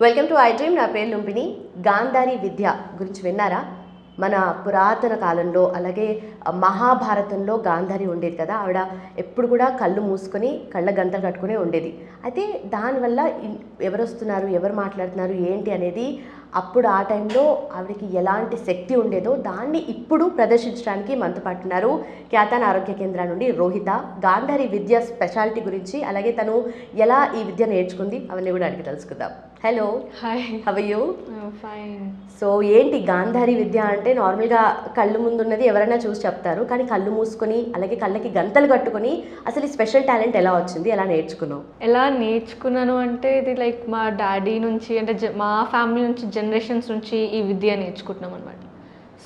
Welcome to I dream నా పేరు లుంపిని గాంధారి విద్య గురించి విన్నారా? మన పురాతన కాలంలో అలాగే మహాభారతంలో గాంధారి ఉండేది కదా ఆవిడ ఎప్పుడు కూడా కళ్ళు మూసుకొని కళ్ళ గంతలు కట్టుకునే ఉండేది. అయితే దానివల్ల ఎవరు వస్తున్నారు ఎవరు మాట్లాడుతున్నారు ఏంటి అనేది అప్పుడు ఆ టైంలో ఆవిడకి ఎలాంటి శక్తి ఉండేదో దాన్ని ఇప్పుడు ప్రదర్శించడానికి మనతో పట్టున్నారు ఖ్యాతాన్ ఆరోగ్య కేంద్రం నుండి రోహిత. గాంధారి విద్య స్పెషాలిటీ గురించి అలాగే తను ఎలా ఈ విద్య నేర్చుకుంది అవన్నీ కూడా అడిగి తెలుసుకుందాం. Hello hi how you fine so ఏంటి గాంధారి విద్య అంటే నార్మల్గా కళ్ళు ముందు ఉన్నది ఎవరైనా చూసి చెప్తారు కానీ కళ్ళు మూసుకొని అలాగే కళ్ళకి గంతలు కట్టుకొని అసలు ఈ స్పెషల్ టాలెంట్ ఎలా వచ్చింది? ఎలా నేర్చుకున్నావు? ఎలా నేర్చుకున్నాను అంటే ఇది లైక్ మా డాడీ నుంచి అంటే జ- మా ఫ్యామిలీ నుంచి జనరేషన్స్ నుంచి ఈ విద్య నేర్చుకుంటున్నాం అనమాట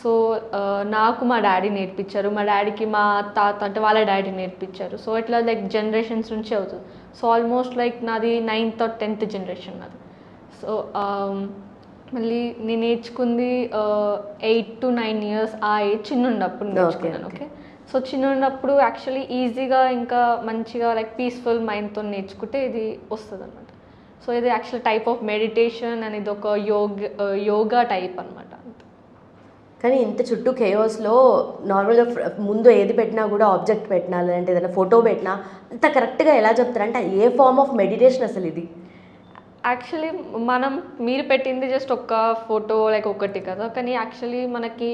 సో నాకు మా డాడీ నేర్పించారు. మా డాడీకి మా తాత అంటే వాళ్ళ డాడీ నేర్పించారు. సో ఇట్లా లైక్ జనరేషన్స్ నుంచి అవుతుంది. సో ఆల్మోస్ట్ లైక్ నాది నైన్త్ ఆర్ టెన్త్ జనరేషన్ నాది. సో మళ్ళీ నేను నేర్చుకుంది ఎయిట్ టు నైన్ ఇయర్స్ ఆ ఏజ్ చిన్న ఉన్నప్పుడు నేర్చుకున్నాను. ఓకే. సో చిన్న ఉన్నప్పుడు యాక్చువల్లీ ఈజీగా ఇంకా మంచిగా లైక్ పీస్ఫుల్ మైండ్తో నేర్చుకుంటే ఇది వస్తుంది అనమాట సో ఇది actual type of meditation and ఇది ఒక యోగ యోగా టైప్ అనమాట కానీ ఇంత చుట్టూ కేయోస్లో నార్మల్గా ముందు ఏది పెట్టినా కూడా ఆబ్జెక్ట్ పెట్టినా లేదంటే ఏదైనా ఫోటో పెట్టినా అంత కరెక్ట్గా ఎలా చెప్తారంటే ఏ ఫార్మ్ ఆఫ్ మెడిటేషన్ అసలు ఇది? యాక్చువల్లీ మనం మీరు పెట్టింది జస్ట్ ఒక్క ఫోటో లైక్ ఒకటి కదా. కానీ యాక్చువల్లీ మనకి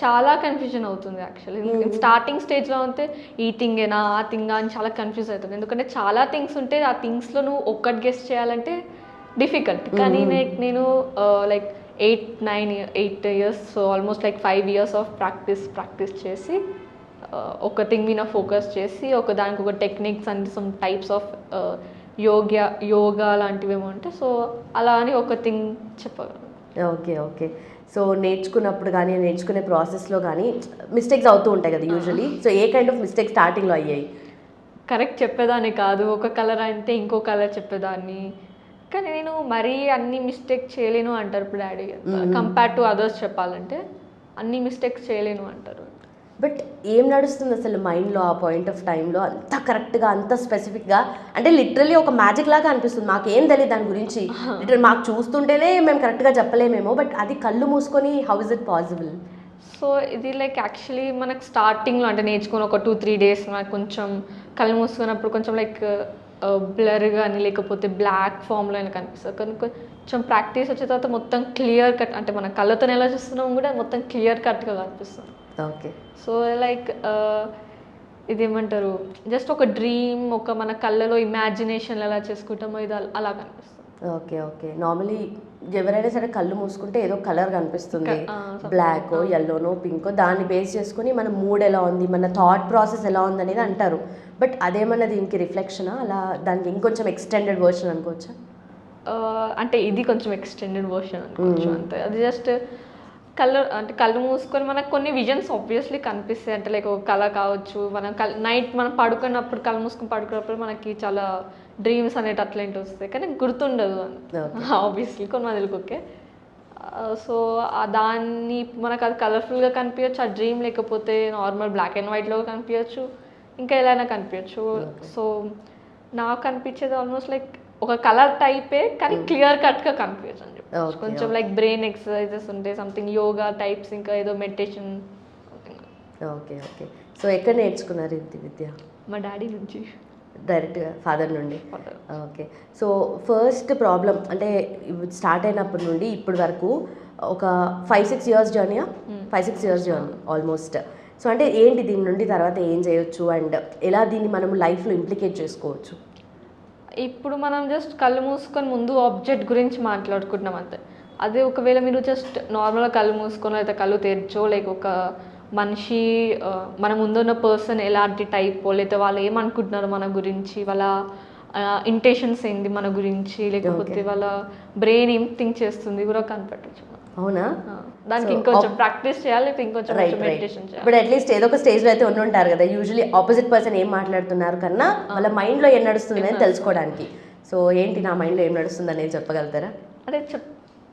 చాలా కన్ఫ్యూజన్ అవుతుంది యాక్చువల్లీ స్టార్టింగ్ స్టేజ్లో ఉంటే ఈ థింగేనా ఆ థింగా అని చాలా కన్ఫ్యూజ్ అవుతుంది. ఎందుకంటే చాలా థింగ్స్ ఉంటే ఆ థింగ్స్లో నువ్వు ఒక్కటి గెస్ట్ చేయాలంటే డిఫికల్ట్ కానీ నే- నేను like eight nine eight years so almost like five years of practice practice చేసి ఒక థింగ్ మీద ఫోకస్ చేసి ఒక దానికి ఒక techniques and some types of yoga yoga లాంటివి ఏమో ఉంటాయి సో అలా అని ఒక థింగ్ చెప్పగలను. Okay okay. సో నేర్చుకున్నప్పుడు కానీ నేర్చుకునే ప్రాసెస్లో కానీ మిస్టేక్స్ అవుతూ ఉంటాయి కదా usually. So A kind of mistakes స్టార్టింగ్లో అయ్యాయి? కరెక్ట్ చెప్పేదాన్ని కాదు. ఒక కలర్ అంటే ఇంకో కలర్ చెప్పేదాన్ని. కానీ నేను మరీ అన్ని మిస్టేక్ చేయలేను అంటారు ఇప్పుడు డాడీ. కంపేర్ టు అదర్స్ చెప్పాలంటే అన్ని మిస్టేక్స్ చేయలేను అంటారు. బట్ ఏం నడుస్తుంది అసలు మైండ్లో ఆ పాయింట్ ఆఫ్ టైంలో అంత కరెక్ట్గా అంత స్పెసిఫిక్గా అంటే లిటరలీ ఒక మ్యాజిక్ లాగా అనిపిస్తుంది. మాకు ఏం తెలియదు దాని గురించి. లిటరల్ మాకు చూస్తుంటేనే మేము కరెక్ట్గా చెప్పలేమేమో బట్ అది కళ్ళు మూసుకొని how is it possible so ఇది లైక్ యాక్చువల్లీ మనకు స్టార్టింగ్లో అంటే నేర్చుకుని ఒక టూ త్రీ డేస్ మనకు కొంచెం కళ్ళు మూసుకున్నప్పుడు కొంచెం లైక్ బ్లర్ కానీ లేకపోతే బ్లాక్ ఫామ్లో అయినా కనిపిస్తుంది. కానీ కొంచెం ప్రాక్టీస్ వచ్చిన తర్వాత మొత్తం క్లియర్ కట్ అంటే మన కళ్ళతో ఎలా చూస్తున్నాం కూడా మొత్తం క్లియర్ కట్గా కనిపిస్తుంది. ఓకే. సో లైక్ ఇది ఏమంటారు జస్ట్ ఒక డ్రీమ్ ఒక మన కళ్ళలో ఇమాజినేషన్ ఎలా చేసుకుంటామో ఇది అలా- కనిపిస్తుంది. Okay okay. నార్మలీ ఎవరైనా సరే కళ్ళు మూసుకుంటే ఏదో కలర్ కనిపిస్తుంది. బ్లాక్ ఎల్లోనో పింకో దాన్ని బేస్ చేసుకుని మన మూడ్ ఎలా ఉంది మన థాట్ ప్రాసెస్ ఎలా ఉంది అనేది అంటారు. బట్ అదేమన్నా దీనికి రిఫ్లెక్షనా అలా దానికి ఇంకొంచెం ఎక్స్టెండెడ్ వర్షన్ అనుకోవచ్చా? అంటే ఇది కొంచెం ఎక్స్టెండెడ్ వర్షన్ అనుకోవచ్చు అంతే. అది జస్ట్ కళ్ళు అంటే కళ్ళు మూసుకొని మనకు కొన్ని విజన్స్ ఆబ్వియస్లీ కనిపిస్తాయి. అంటే లైక్ ఒక కళ కావచ్చు మనం కల్ నైట్ మనం పడుకున్నప్పుడు కళ్ళు మూసుకొని పడుకున్నప్పుడు మనకి చాలా డ్రీమ్స్ అనేటి అట్లాంటి వస్తాయి. కానీ గుర్తుండదు ఆబ్వియస్లీ కొన్ని మందికి ఓకే. సో దాన్ని మనకు అది కలర్ఫుల్గా కనిపించచ్చు ఆ డ్రీమ్ లేకపోతే నార్మల్ బ్లాక్ అండ్ వైట్లో కనిపించచ్చు ఇంకా ఎలా అయినా కనిపించచ్చు. సో నాకు కనిపించేది ఆల్మోస్ట్ లైక్ ఒక కలర్ టైపే కానీ క్లియర్ కట్గా కనిపించచ్చు అని చెప్పి కొంచెం లైక్ బ్రెయిన్ ఎక్సర్సైజెస్ ఉంటాయి సంథింగ్ యోగా టైప్స్ ఇంకా ఏదో మెడిటేషన్ ఓకే ఓకే సో ఎక్కడ నేర్చుకున్నారు ఇది విద్య? మా డాడీ నుంచి. డైరెక్ట్గా ఫాదర్ నుండి. ఓకే సో ఫస్ట్ ప్రాబ్లం అంటే స్టార్ట్ అయినప్పటి నుండి ఇప్పటి వరకు ఒక five six years జర్నీయా five six years journey almost so అంటే ఏంటి దీని నుండి తర్వాత ఏం చేయొచ్చు? అండ్ ఎలా దీన్ని మనం లైఫ్లో ఇంప్లికేట్ చేసుకోవచ్చు? ఇప్పుడు మనం జస్ట్ కళ్ళు మూసుకొని ముందు ఆబ్జెక్ట్ గురించి మాట్లాడుకుంటున్నాం అంతే. అదే ఒకవేళ మీరు జస్ట్ నార్మల్గా కళ్ళు మూసుకొని అయితే కళ్ళు తెరచో లేక ఒక మనిషి మన ముందున్న పర్సన్ ఎలాంటి టైప్ లేకపోతే వాళ్ళు ఏమనుకుంటున్నారు మన గురించి వాళ్ళ ఇంటెన్షన్స్ ఏంది మన గురించి? లేకపోతే వాళ్ళ బ్రెయిన్ ఏం థింక్ చేస్తుంది? కూడా కనిపెట్టచ్చు. అవునా? దానికి ఇంకొంచెం ప్రాక్టీస్ చేయాలి ఇంకొంచెం మెడిటేషన్ చేయాలి. ఇప్పుడు అట్లీస్ట్ ఏదో ఒక స్టేజ్లో అయితే ఉండి ఉంటారు కదా. యూజువలీ ఆపోజిట్ పర్సన్ ఏం మాట్లాడుతున్నారు కన్నా వాళ్ళ మైండ్లో ఏం నడుస్తుంది అనేది తెలుసుకోవడానికి. సో ఏంటి నా మైండ్లో ఏం నడుస్తుంది అనేది చెప్పగలుగుతారా? అదే చెప్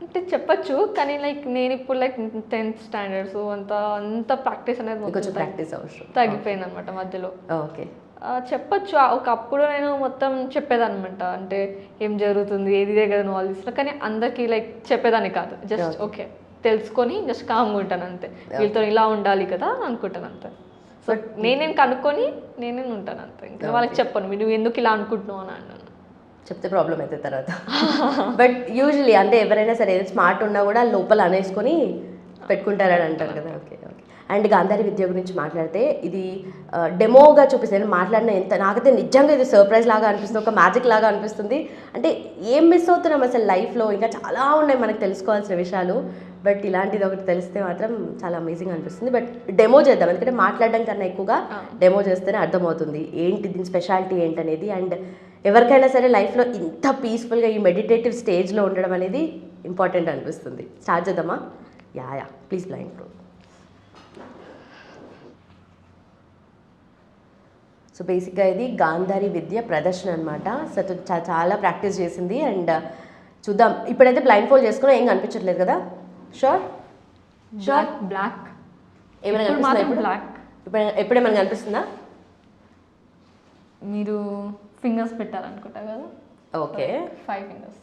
అంటే చెప్పచ్చు కానీ లైక్ నేను ఇప్పుడు లైక్ టెన్త్ స్టాండర్డ్ సో అంత అంత ప్రాక్టీస్ అనేది తగ్గి- ప్రాక్టీస్ అవసరం. తగ్గిపోయింది అనమాట మధ్యలో. ఓకే. చెప్పొచ్చు. ఒకప్పుడు నేను మొత్తం చెప్పేదన్నమాట. అంటే ఏం జరుగుతుంది ఏది కదా నువ్వు వాళ్ళు కానీ అందరికీ లైక్ చెప్పేదాన్ని కాదు. జస్ట్ ఓకే తెలుసుకొని జస్ట్ కామ్గా ఉంటాను అంతే. వీళ్ళతో ఇలా ఉండాలి కదా అని అనుకుంటాను అంతే. సో నేనేం కనుక్కొని నేనే ఉంటాను అంతే. ఇంకా వాళ్ళకి చెప్పను మీరు ఎందుకు ఇలా అనుకుంటున్నావు? అని అన్నాను. చెప్తే ప్రాబ్లం అవుతుంది తర్వాత. బట్ యూజువలీ అంటే ఎవరైనా సరే స్మార్ట్ ఉన్నా కూడా లోపల అనేసుకొని పెట్టుకుంటారని అంటారు కదా. ఓకే అండ్ గాంధారి విద్య గురించి మాట్లాడితే ఇది డెమోగా చూపిస్తే నేను మాట్లాడిన ఎంత నాకైతే నిజంగా ఇది సర్ప్రైజ్ లాగా అనిపిస్తుంది ఒక మ్యాజిక్ లాగా అనిపిస్తుంది. అంటే ఏం మిస్ అవుతున్నాం అసలు లైఫ్లో ఇంకా చాలా ఉన్నాయి మనకు తెలుసుకోవాల్సిన విషయాలు. బట్ ఇలాంటిది ఒకటి తెలిస్తే మాత్రం చాలా అమేజింగ్ అనిపిస్తుంది. బట్ డెమో చేద్దాం. ఎందుకంటే మాట్లాడడం కన్నా ఎక్కువగా డెమో చేస్తేనే అర్థమవుతుంది. ఏంటి దీని స్పెషాలిటీ ఏంటనేది అండ్ ఎవరికైనా సరే లైఫ్లో ఇంత పీస్ఫుల్గా ఈ మెడిటేటివ్ స్టేజ్లో ఉండడం అనేది ఇంపార్టెంట్ అనిపిస్తుంది. స్టార్ట్ చేద్దామా? Yeah yeah please blind pro so బేసిక్గా ఇది గాంధారి విద్య ప్రదర్శన అనమాట సో చాలా ప్రాక్టీస్ చేసింది అండ్ చూద్దాం. ఇప్పుడైతే బ్లైండ్ ఫోల్డ్ చేసుకున్నా ఏం కనిపించట్లేదు కదా? షూర్ షూర్ బ్లాక్ ఏమైనా కనిపిస్తుందా బ్లాక్ ఇప్పుడు? ఎప్పుడేమైనా కనిపిస్తుందా? మీరు ఫింగర్స్ పెట్టారనుకుంటా కదా? Okay five fingers.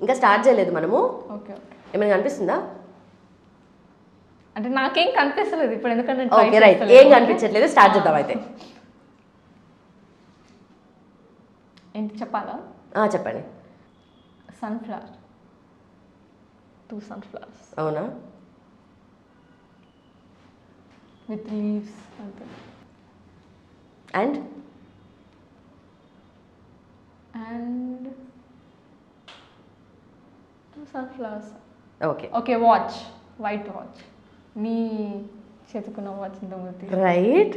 ఇంకా స్టార్ట్ చేయలేదు మనము. ఓకే ఓకే ఏమైనా కనిపిస్తుందా? అంటే నాకేం కనిపిస్తలేదు ఇప్పుడు ఎందుకంటే ఓకే రైట్ ఏం కనిపించట్లేదు? స్టార్ట్ చేద్దాం అయితే. ఏంటి చెప్పాలా? చెప్పండి. సన్ఫ్లవర్ టూ సన్ఫ్లవర్స్ అవునా? విత్ లీవ్స్ అంతే. And and two sunflowers okay okay watch white watch మీ చేతుకున్న వాచ్ ఇంత మూర్తి right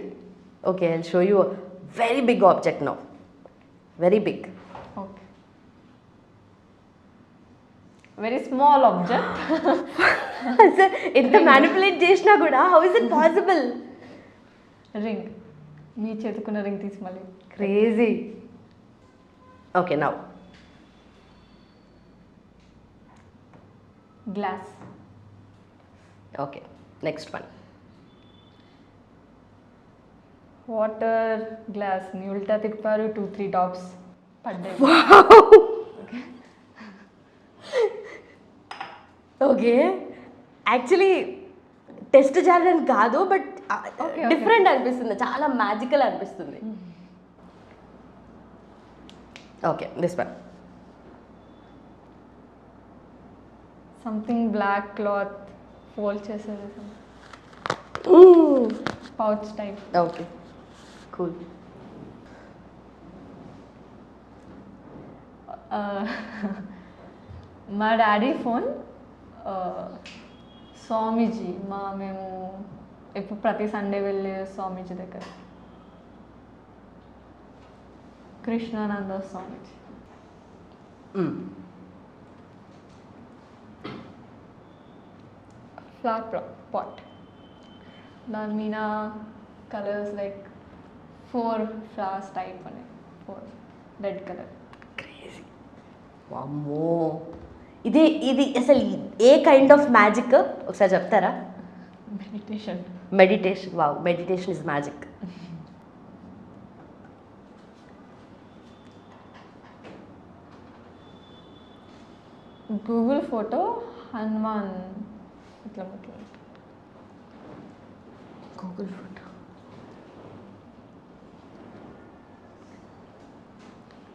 okay I show you very big object now very big okay very small object ఎంత మ్యానిపులేట్ చేసినా కూడా how is it possible ring మీ చేతుకున్న ring తీసి మళ్ళీ. Crazy okay now glass okay next one water గ్లాస్ని ఉల్టా తిప్పారు two three tops పడ్డాయి. Okay actually test చేయాలని కాదు బట్. డిఫరెంట్ అనిపిస్తుంది. చాలా మ్యాజికల్ అనిపిస్తుంది. Okay this one something black cloth fold చేసేది పౌచ్ టైప్ ఓకే. కూల్. మా డాడీ ఫోన్ స్వామీజీ. మా మేము ఎప్పుడు ప్రతి సండే వెళ్ళే స్వామీజీ దగ్గర. కృష్ణానంద స్వామీజీ. ఫ్లవర్ పాట్ దాని మీద colours like four flowers type అని ఫోర్ రెడ్ కలర్ క్రేజీ వామ్మో. ఇది ఇది అసలు ఏ కైండ్ ఆఫ్ మ్యాజిక్ ఒకసారి చెప్తారా? Meditation meditation wow meditation is magic Google photo Hanuman ఇట్లా ఇట్లా గూగుల్ ఫోటో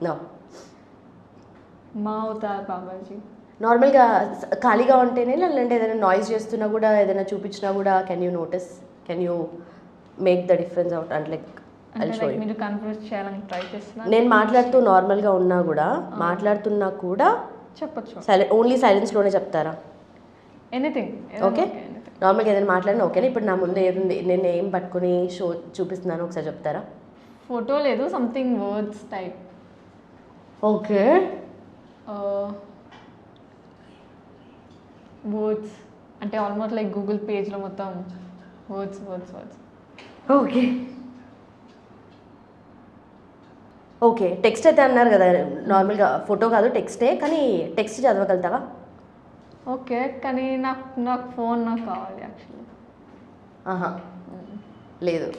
నో మా అవుతారు బాబాజీ. నార్మల్గా ఖాళీగా ఉంటేనే లేదంటే ఏదైనా నాయిస్ చేస్తున్నా కూడా ఏదైనా చూపించినా కూడా can you notice can you make the difference out and like మీరు కన్ఫ్యూజ్ చేయాలని ట్రై చేస్తున్నా? నేను మాట్లాడుతూ నార్మల్గా ఉన్నా కూడా మాట్లాడుతున్నా కూడా చెప్పొచ్చు. ఓన్లీ సైలెన్స్లోనే చెప్తారా? ఎనీథింగ్ ఓకే నార్మల్గా ఏదైనా మాట్లాడినా ఓకేనా? ఇప్పుడు నా ముందు ఏది నేను ఏం పట్టుకుని షో చూపిస్తున్నాను ఒకసారి చెప్తారా? ఫోటో లేదు something words type okay. Words అంటే ఆల్మోస్ట్ లైక్ గూగుల్ పేజ్లో మొత్తం words words words okay. Okay text అయితే అన్నారు కదా నార్మల్గా ఫోటో కాదు టెక్స్టే కానీ టెక్స్ట్ చదవగలుగుతావా? ఓకే కానీ నాకు నాకు ఫోన్ నాకు కావాలి యాక్చువల్లీ ఆహా. లేదు.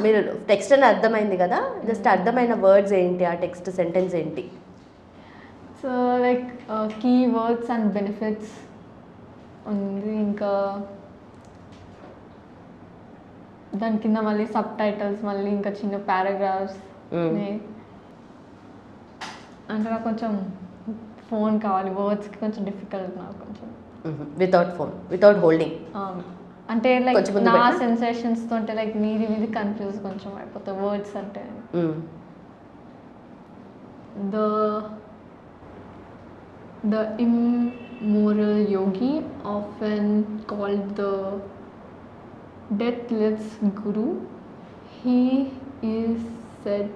మీరు టెక్స్ట్ అని అర్థమైంది కదా? జస్ట్ అర్థమైన వర్డ్స్ ఏంటి? ఆ టెక్స్ట్ సెంటెన్స్ ఏంటి? So like key words and benefits ఉంది. ఇంకా దాని కింద మళ్ళీ సబ్ టైటిల్స్ మళ్ళీ ఇంకా చిన్న పారాగ్రాఫ్స్. అంటే నాకు కొంచెం ఫోన్ కావాలి వర్డ్స్కి కొంచెం డిఫికల్ట్ నాకు కొంచెం. Without phone without holding Um, అంటే లైక్ కొంచెం ముందు నా పెట్టు. సెన్సేషన్స్ తోటే లైక్ మీది మీది కన్ఫ్యూజ్ కొంచెం అయిపోతాయి వర్డ్స్ అంటే. The the immoral yogi often called the deathless guru he is said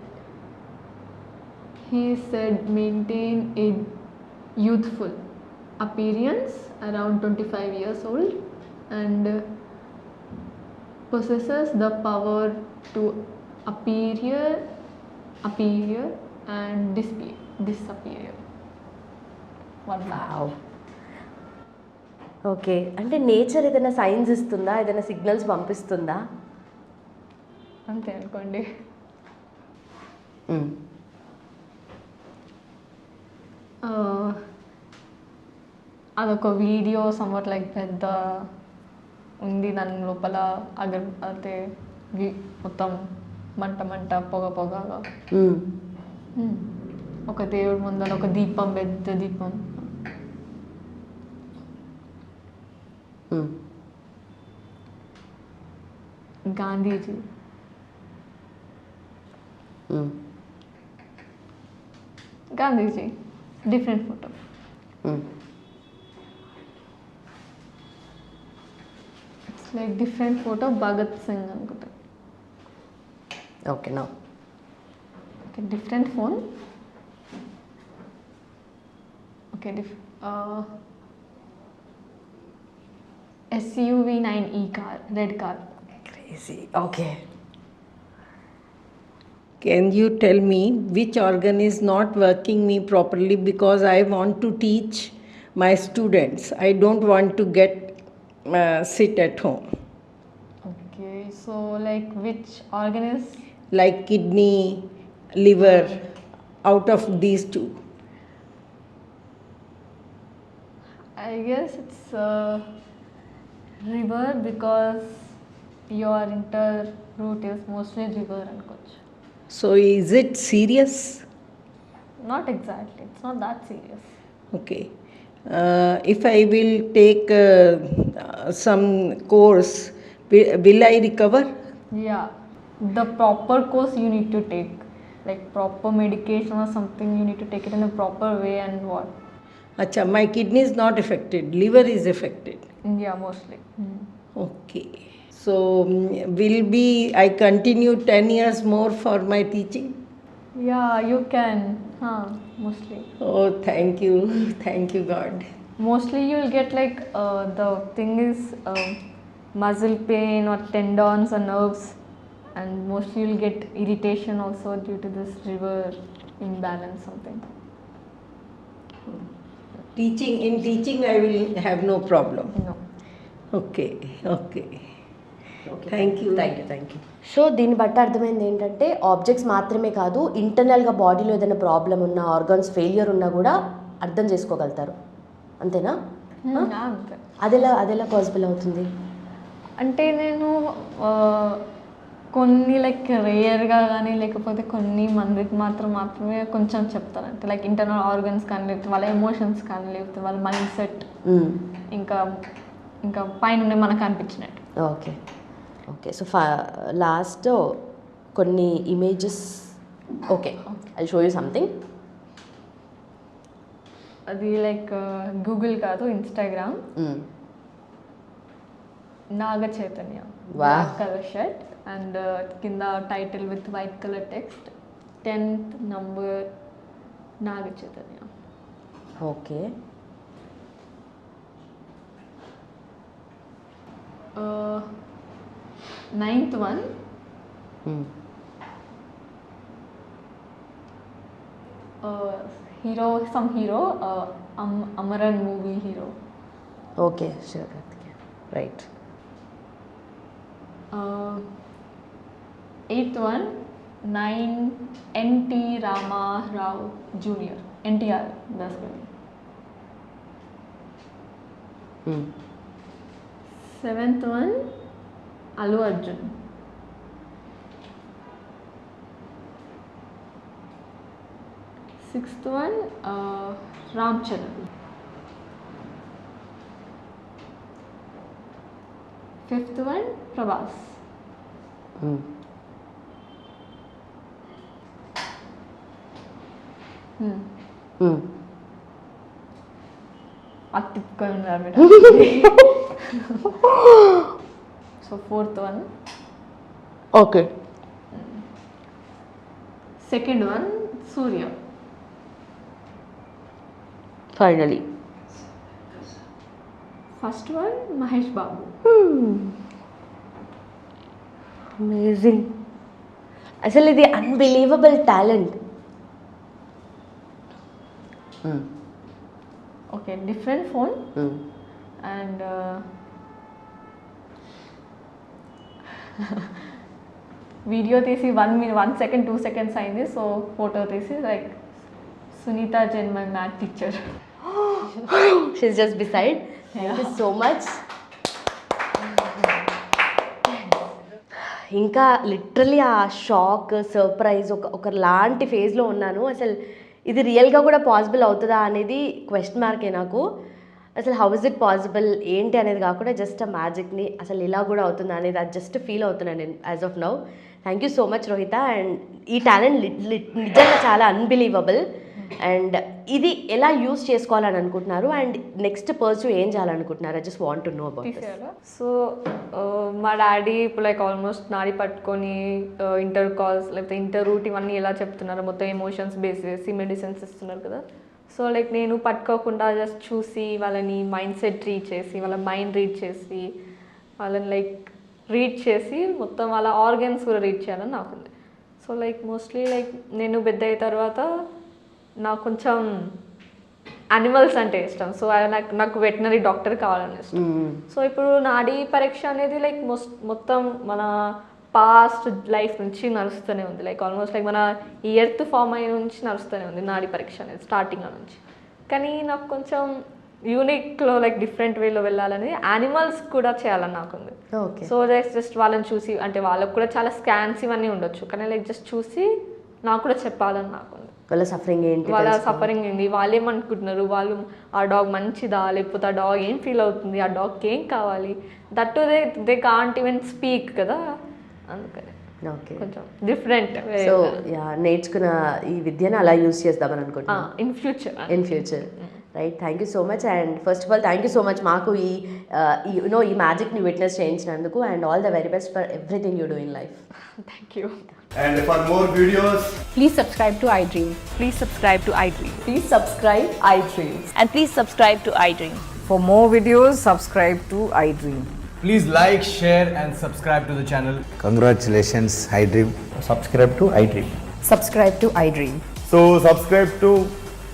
he is said maintain a youthful appearance around twenty five years old and processors the power to appear appear and disappear disappear okay అంటే nature ఏదైనా signs ఇస్తుందా? ఏదైనా signals పంపిస్తుందా? అంతే అనుకోండి. Uh... అదొక video somewhat like పెద్ద ఉంది. దాని లోపల అగర్ అయితే మొత్తం మంట మంట పొగ పొగగా. ఒక దేవుడి ముందర ఒక దీపం పెద్ద దీపం. Gandhiji. Gandhiji. Different photo. Like different photo Bhagat Singh. Okay, now. Okay, different phone. Okay, diff uh, SUV 9E car, red car. Crazy. Okay. Can you tell me which organ is not working me properly because I want to teach my students. I don't want to get uh, sit at home. Okay, so like which organs? Like kidney, liver, out of these two. I guess it's uh, river because your inter route is mostly river and coach. So is it serious? Not exactly. It's not that serious. Okay. Uh, if I will take uh, some course, will, I recover? Yeah, the proper course you need to take, like proper medication or something. You need to take it in a proper way and what. Acha, my kidney is not affected, liver is affected. Yeah, mostly. Okay. So mm, will be I continue 10 years more for my teaching? Yeah, you can. Huh, mostly. Oh, thank you. Thank you, God. Mostly you you'll get like the thing is muscle pain or tendons or nerves and mostly you you'll get irritation also due to this river in balance something teaching in teaching I will have no problem okay okay thank you thank you thank you so దీన్ని బట్టి అర్థమైంది ఏంటంటే objects మాత్రమే కాదు ఇంటర్నల్గా బాడీలో ఏదైనా problem ఉన్నా ఆర్గాన్స్ ఫెయిలియర్ ఉన్నా కూడా అర్థం చేసుకోగలుగుతారు. అంతేనా? అంతే. అదెలా అదెలా పాసిబుల్ అవుతుంది? అంటే నేను కొన్ని లైక్ రేయర్గా కానీ లేకపోతే కొన్ని మందికి మాత్రం మాత్రమే కొంచెం చెప్తాను అంటే లైక్ ఇంటర్నల్ ఆర్గన్స్ కానీ లేకపోతే వాళ్ళ ఎమోషన్స్ కానీ లేకపోతే వాళ్ళ మైండ్ సెట్ ఇంకా ఇంకా పైన మనకు అనిపించినట్టు. ఓకే. ఓకే. సో ఫా లాస్ట్ కొన్ని images okay. I show you something అది లైక్ గూగుల్ కాదు Instagram Naga Chaitanya. Colour shirt and కింద title with white colour text tenth number Naga Chaitanya. Okay. Ninth one hero some hero uh, Am- amaran movie hero okay sure right uh, eighth one nine nt rama rao junior ntr that's good hmm. seventh one alu arjun sixth one Ram Charan fifth one Prabhas Hmm. Hmm. Hmm. అది తిప్పుకొని ఉన్నారు మీరు so fourth one okay second one Surya finally first one Mahesh Babu amazing అసలు ఇది unbelievable talent okay different phone Hmm. And video తీసి one minute one second two seconds అయింది so photo తీసి like Sunitha Jan my math teacher she's just beside thank you so much ఇంకా literally ఆ shock surprise ఒక ఒక లాంటి ఫేజ్లో ఉన్నాను. అసలు ఇది రియల్గా కూడా పాసిబుల్ అవుతుందా అనేది క్వశ్చన్ మార్కే నాకు. అసలు హౌ ఇస్ ఇట్ పాసిబుల్ ఏంటి అనేది కాకుండా జస్ట్ ఆ మ్యాజిక్ని అసలు ఇలా కూడా అవుతుందా అనేది అది జస్ట్ ఫీల్ అవుతున్నాను నేను as of now thank you so much Rohitha and ఈ టాలెంట్ నిజంగా చాలా అన్బిలీవబుల్ అండ్ ఇది ఎలా యూస్ చేసుకోవాలని అనుకుంటున్నారు? అండ్ నెక్స్ట్ పర్సూ ఏం చేయాలనుకుంటున్నారు? I just want to know about so మా డాడీ ఇప్పుడు లైక్ ఆల్మోస్ట్ నాడి పట్టుకొని ఇంటర్ కాల్స్ లేకపోతే ఇంటర్ రూట్ ఇవన్నీ ఎలా చెప్తున్నారు? మొత్తం ఎమోషన్స్ బేస్ చేసి మెడిసిన్స్ ఇస్తున్నారు కదా. సో లైక్ నేను పట్టుకోకుండా జస్ట్ చూసి వాళ్ళని మైండ్ సెట్ రీడ్ చేసి వాళ్ళ మైండ్ రీడ్ చేసి వాళ్ళని లైక్ రీడ్ చేసి మొత్తం వాళ్ళ ఆర్గన్స్ కూడా రీడ్ చేయాలని నాకుంది. సో లైక్ మోస్ట్లీ లైక్ నేను పెద్ద అయిన తర్వాత నాకు కొంచెం యానిమల్స్ అంటే ఇష్టం. సో నాకు నాకు వెటనరీ డాక్టర్ కావాలని ఇష్టం. సో ఇప్పుడు నాడీ పరీక్ష అనేది లైక్ మొత్తం మన పాస్ట్ లైఫ్ నుంచి నడుస్తూనే ఉంది. లైక్ ఆల్మోస్ట్ లైక్ మన ఈ ఎర్త్ ఫామ్ అయిన నుంచి నడుస్తూనే ఉంది నాడీ పరీక్ష అనేది స్టార్టింగ్ నుంచి. కానీ నాకు కొంచెం యూనిక్లో లైక్ డిఫరెంట్ వేలో వెళ్ళాలని యానిమల్స్ కూడా చేయాలని నాకుంది. ఓకే. సో జస్ట్ జస్ట్ వాళ్ళని చూసి అంటే వాళ్ళకు కూడా చాలా స్కాన్స్ ఇవన్నీ ఉండొచ్చు. కానీ లైక్ జస్ట్ చూసి నాకు కూడా చెప్పాలని నాకుంది. వాళ్ళ సఫరింగ్ ఏంటి వాళ్ళ. సఫరింగ్ ఏంది? వాళ్ళు ఏమనుకుంటున్నారు? వాళ్ళు ఆ డాగ్ మంచిదా? లేకపోతే ఆ డాగ్ ఏం ఫీల్ అవుతుంది? ఆ డాగ్కి ఏం కావాలి? That they they can't even speak కదా? అందుకని. ఓకే కొంచెం డిఫరెంట్ సో యా నేర్చుకున్న ఈ విద్యను అలా యూస్ చేద్దామని అనుకుంటున్నాను in future in future right thank you so much and first of all thank you so much మాకు ఈ యునో ఈ మ్యాజిక్ని witness చేయించినందుకు and all the very best for everything you do in life thank you And for more videos, Please subscribe to iDream. Please subscribe to iDream. Please subscribe iDream. And please subscribe to iDream. For more videos, subscribe to iDream. please like, share, and subscribe to the channel. Congratulations, iDream. Subscribe to iDream. Subscribe to iDream. So, subscribe to